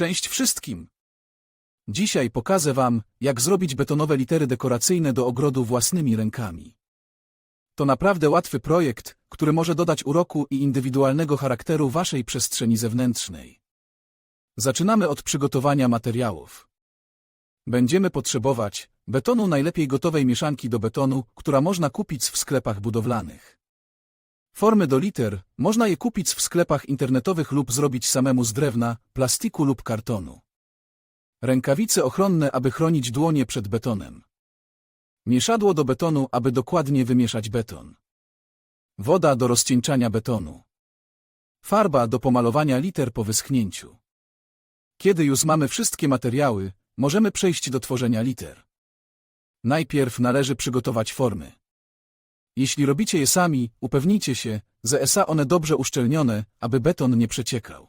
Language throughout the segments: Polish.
Cześć wszystkim! Dzisiaj pokażę Wam, jak zrobić betonowe litery dekoracyjne do ogrodu własnymi rękami. To naprawdę łatwy projekt, który może dodać uroku i indywidualnego charakteru Waszej przestrzeni zewnętrznej. Zaczynamy od przygotowania materiałów. Będziemy potrzebować betonu najlepiej gotowej mieszanki do betonu, która można kupić w sklepach budowlanych. Formy do liter można je kupić w sklepach internetowych lub zrobić samemu z drewna, plastiku lub kartonu. Rękawice ochronne, aby chronić dłonie przed betonem. Mieszadło do betonu, aby dokładnie wymieszać beton. Woda do rozcieńczania betonu. Farba do pomalowania liter po wyschnięciu. Kiedy już mamy wszystkie materiały, możemy przejść do tworzenia liter. Najpierw należy przygotować formy. Jeśli robicie je sami, upewnijcie się, że są one dobrze uszczelnione, aby beton nie przeciekał.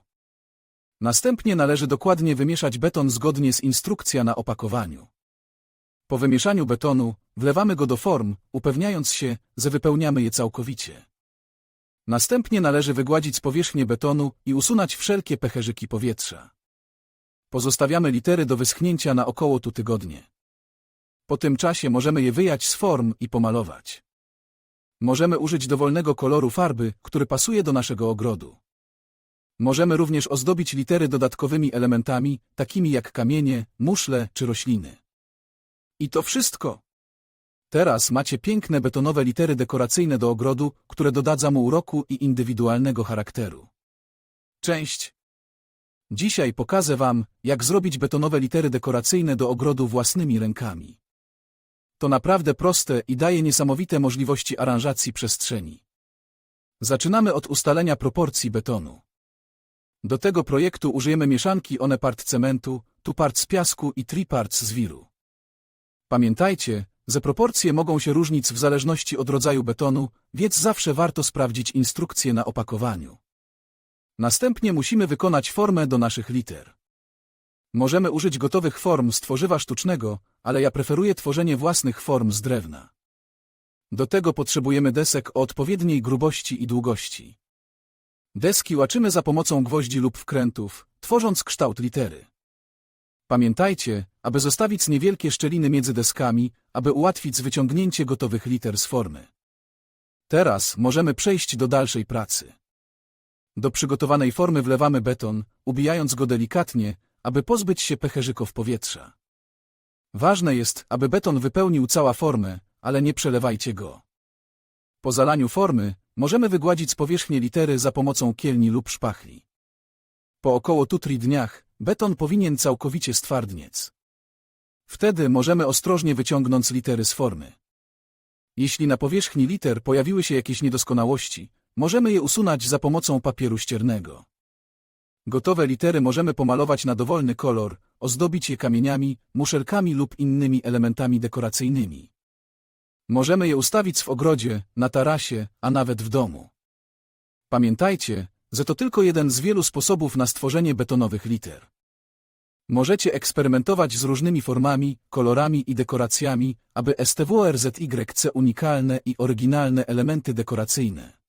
Następnie należy dokładnie wymieszać beton zgodnie z instrukcją na opakowaniu. Po wymieszaniu betonu, wlewamy go do form, upewniając się, że wypełniamy je całkowicie. Następnie należy wygładzić powierzchnię betonu i usunąć wszelkie pęcherzyki powietrza. Pozostawiamy litery do wyschnięcia na około tu tygodnie. Po tym czasie możemy je wyjać z form i pomalować. Możemy użyć dowolnego koloru farby, który pasuje do naszego ogrodu. Możemy również ozdobić litery dodatkowymi elementami, takimi jak kamienie, muszle czy rośliny. I to wszystko. Teraz macie piękne betonowe litery dekoracyjne do ogrodu, które dodadzą mu uroku i indywidualnego charakteru. Cześć! Dzisiaj pokażę Wam, jak zrobić betonowe litery dekoracyjne do ogrodu własnymi rękami. To naprawdę proste i daje niesamowite możliwości aranżacji przestrzeni. Zaczynamy od ustalenia proporcji betonu. Do tego projektu użyjemy mieszanki one part cementu, tu part z piasku i tri parts z wiru. Pamiętajcie, że proporcje mogą się różnić w zależności od rodzaju betonu, więc zawsze warto sprawdzić instrukcję na opakowaniu. Następnie musimy wykonać formę do naszych liter. Możemy użyć gotowych form z tworzywa sztucznego, ale ja preferuję tworzenie własnych form z drewna. Do tego potrzebujemy desek o odpowiedniej grubości i długości. Deski łaczymy za pomocą gwoździ lub wkrętów, tworząc kształt litery. Pamiętajcie, aby zostawić niewielkie szczeliny między deskami, aby ułatwić wyciągnięcie gotowych liter z formy. Teraz możemy przejść do dalszej pracy. Do przygotowanej formy wlewamy beton, ubijając go delikatnie, aby pozbyć się pęcherzyków powietrza. Ważne jest, aby beton wypełnił całą formę, ale nie przelewajcie go. Po zalaniu formy możemy wygładzić z powierzchni litery za pomocą kielni lub szpachli. Po około tutri dniach beton powinien całkowicie stwardniec. Wtedy możemy ostrożnie wyciągnąć litery z formy. Jeśli na powierzchni liter pojawiły się jakieś niedoskonałości, możemy je usunąć za pomocą papieru ściernego. Gotowe litery możemy pomalować na dowolny kolor, ozdobić je kamieniami, muszelkami lub innymi elementami dekoracyjnymi. Możemy je ustawić w ogrodzie, na tarasie, a nawet w domu. Pamiętajcie, że to tylko jeden z wielu sposobów na stworzenie betonowych liter. Możecie eksperymentować z różnymi formami, kolorami i dekoracjami, aby STWRZYC unikalne i oryginalne elementy dekoracyjne.